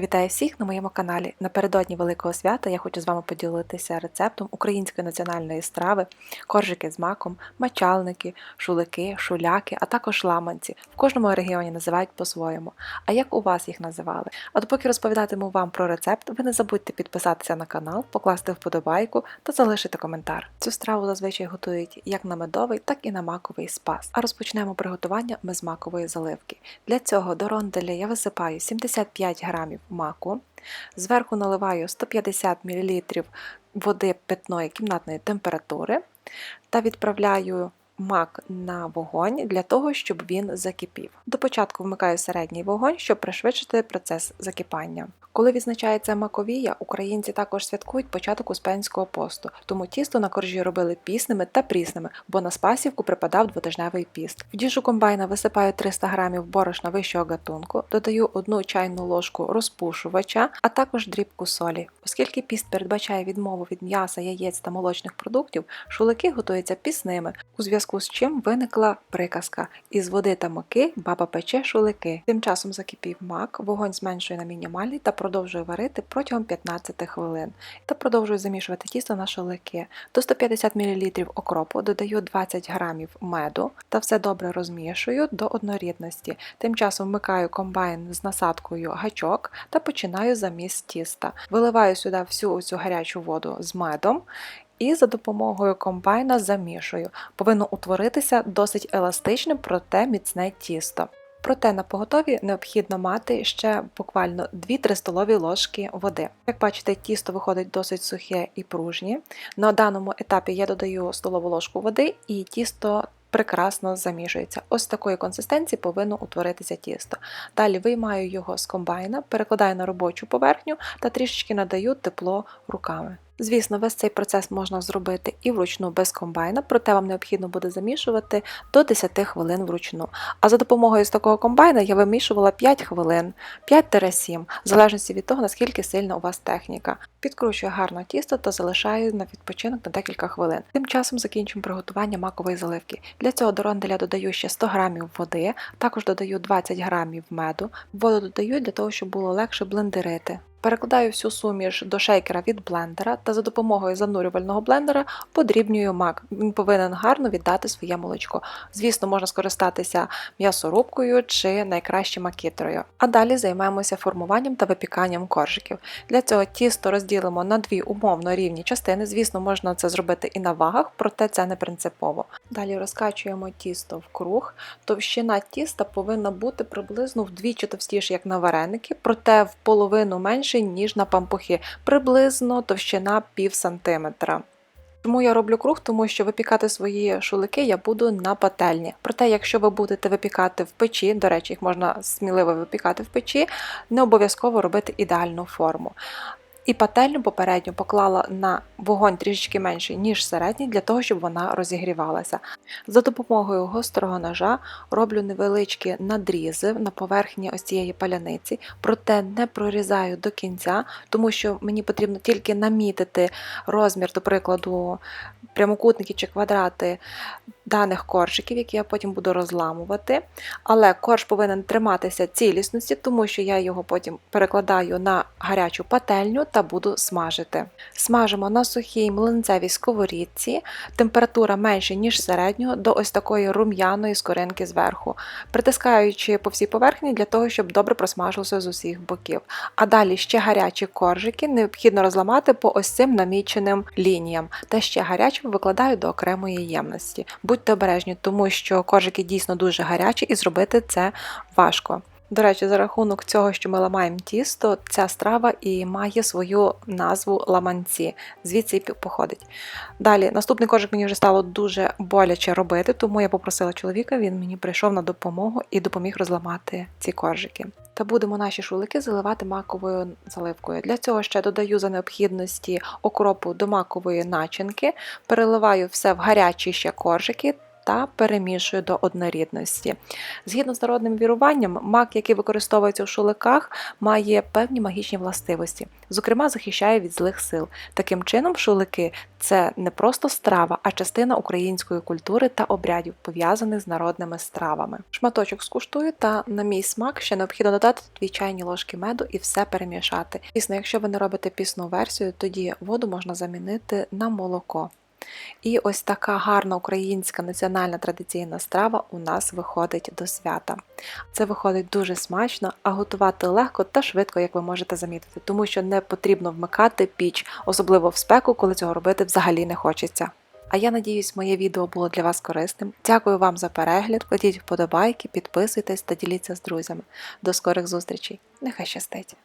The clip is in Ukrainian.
Вітаю всіх на моєму каналі. Напередодні Великого свята я хочу з вами поділитися рецептом української національної страви, коржики з маком, мачалники, шулики, шуляки, а також ламанці. В кожному регіоні називають по-своєму. А як у вас їх називали? А допоки розповідатиму вам про рецепт, ви не забудьте підписатися на канал, покласти вподобайку та залишити коментар. Цю страву зазвичай готують як на медовий, так і на маковий спас. А розпочнемо приготування ми з макової заливки. Для цього до ронделя я висипаю 75 грамів маку, зверху наливаю 150 мл води питної кімнатної температури та відправляю мак на вогонь для того, щоб він закипів. До початку вмикаю середній вогонь, щоб пришвидшити процес закипання. Коли відзначається маковія, українці також святкують початок успенського посту, тому тісто на коржі робили пісними та прісними, бо на спасівку припадав двотижневий піст. В діжу комбайна висипаю 300 грамів борошна вищого гатунку, додаю одну чайну ложку розпушувача, а також дрібку солі. Оскільки піст передбачає відмову від м'яса, яєць та молочних продуктів, шулики готуються пісними, у зв'язку з чим виникла приказка: із води та муки баба пече шулики. Тим часом закипів мак, вогонь зменшує на мінімальний та продовжую варити протягом 15 хвилин та продовжую замішувати тісто на шулики. До 150 мл окропу додаю 20 грамів меду та все добре розмішую до однорідності. Тим часом вмикаю комбайн з насадкою гачок та починаю заміс тіста. Виливаю сюди всю цю гарячу воду з медом. І за допомогою комбайна замішую. Повинно утворитися досить еластичне, проте міцне тісто. Проте на поготові необхідно мати ще буквально 2-3 столові ложки води. Як бачите, тісто виходить досить сухе і пружнє. На даному етапі я додаю столову ложку води і тісто. Прекрасно замішується. Ось такої консистенції повинно утворитися тісто. Далі виймаю його з комбайна, перекладаю на робочу поверхню та трішечки надаю тепло руками. Звісно, весь цей процес можна зробити і вручну без комбайна, проте вам необхідно буде замішувати до 10 хвилин вручну. А за допомогою з такого комбайна я вимішувала 5 хвилин, 5-7, в залежності від того, наскільки сильна у вас техніка. Підкручую гарно тісто та залишаю на відпочинок на декілька хвилин. Тим часом закінчуємо приготування макової заливки. Для цього до ронделя додаю ще 100 грамів води, також додаю 20 грамів меду. Воду додаю для того, щоб було легше блендерити. Перекладаю всю суміш до шейкера від блендера та за допомогою занурювального блендера подрібнюю мак. Він повинен гарно віддати своє молочко. Звісно, можна скористатися м'ясорубкою чи найкраще макітрою. А далі займаємося формуванням та випіканням коржиків. Для цього тісто розділимо на дві умовно рівні частини. Звісно, можна це зробити і на вагах, проте це не принципово. Далі розкачуємо тісто в круг. Товщина тіста повинна бути приблизно вдвічі товстіше, як на вареники, проте в половину менше, ніж на пампухи, приблизно товщина пів сантиметра. Чому я роблю круг? Тому що випікати свої шулики я буду на пательні. Проте, якщо ви будете випікати в печі, до речі, їх можна сміливо випікати в печі, не обов'язково робити ідеальну форму. І пательню попередньо поклала на вогонь трішечки менший, ніж середній, для того, щоб вона розігрівалася. За допомогою гострого ножа роблю невеличкі надрізи на поверхні ось цієї паляниці, проте не прорізаю до кінця, тому що мені потрібно тільки намітити розмір, до прикладу, прямокутники чи квадрати даних коржиків, які я потім буду розламувати. Але корж повинен триматися цілісності, тому що я його потім перекладаю на гарячу пательню та буду смажити. Смажимо на сухій млинцевій сковорідці, температура менше, ніж середнього, до ось такої рум'яної скоринки зверху, притискаючи по всій поверхні для того, щоб добре просмажилося з усіх боків. А далі ще гарячі коржики необхідно розламати по ось цим наміченим лініям, та ще гарячі викладаю до окремої ємності. Будьте обережні, тому що коржики дійсно дуже гарячі і зробити це важко. До речі, за рахунок цього, що ми ламаємо тісто, ця страва і має свою назву ламанці, звідси і походить. Далі, наступний коржик мені вже стало дуже боляче робити, тому я попросила чоловіка, він мені прийшов на допомогу і допоміг розламати ці коржики. Та будемо наші шулики заливати маковою заливкою. Для цього ще додаю за необхідності окропу до макової начинки, переливаю все в гарячі ще коржики та перемішую до однорідності. Згідно з народним віруванням, мак, який використовується у шуликах, має певні магічні властивості, зокрема, захищає від злих сил. Таким чином, шулики це не просто страва, а частина української культури та обрядів, пов'язаних з народними стравами. Шматочок скуштую, та на мій смак ще необхідно додати 2 чайні ложки меду і все перемішати. Звісно, якщо ви не робите пісну версію, тоді воду можна замінити на молоко. І ось така гарна українська національна традиційна страва у нас виходить до свята. Це виходить дуже смачно, а готувати легко та швидко, як ви можете замітити, тому що не потрібно вмикати піч, особливо в спеку, коли цього робити взагалі не хочеться. А я надіюсь, моє відео було для вас корисним. Дякую вам за перегляд. Кладіть вподобайки, підписуйтесь та діліться з друзями. До скорих зустрічей. Нехай щастить!